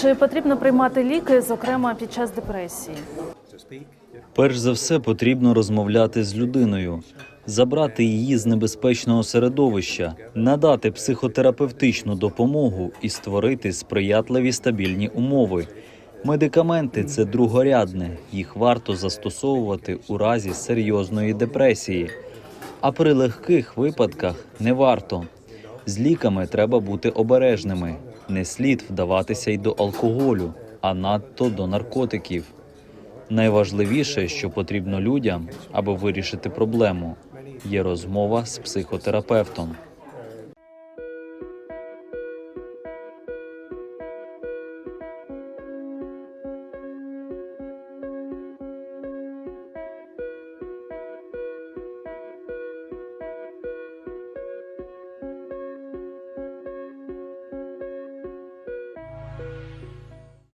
Чи потрібно приймати ліки, зокрема під час депресії? Перш за все потрібно розмовляти з людиною, забрати її з небезпечного середовища, надати психотерапевтичну допомогу і створити сприятливі стабільні умови. Медикаменти це другорядне, їх варто застосовувати у разі серйозної депресії, а при легких випадках не варто. З ліками треба бути обережними. Не слід вдаватися й до алкоголю, а надто до наркотиків. Найважливіше, що потрібно людям, аби вирішити проблему, є розмова з психотерапевтом.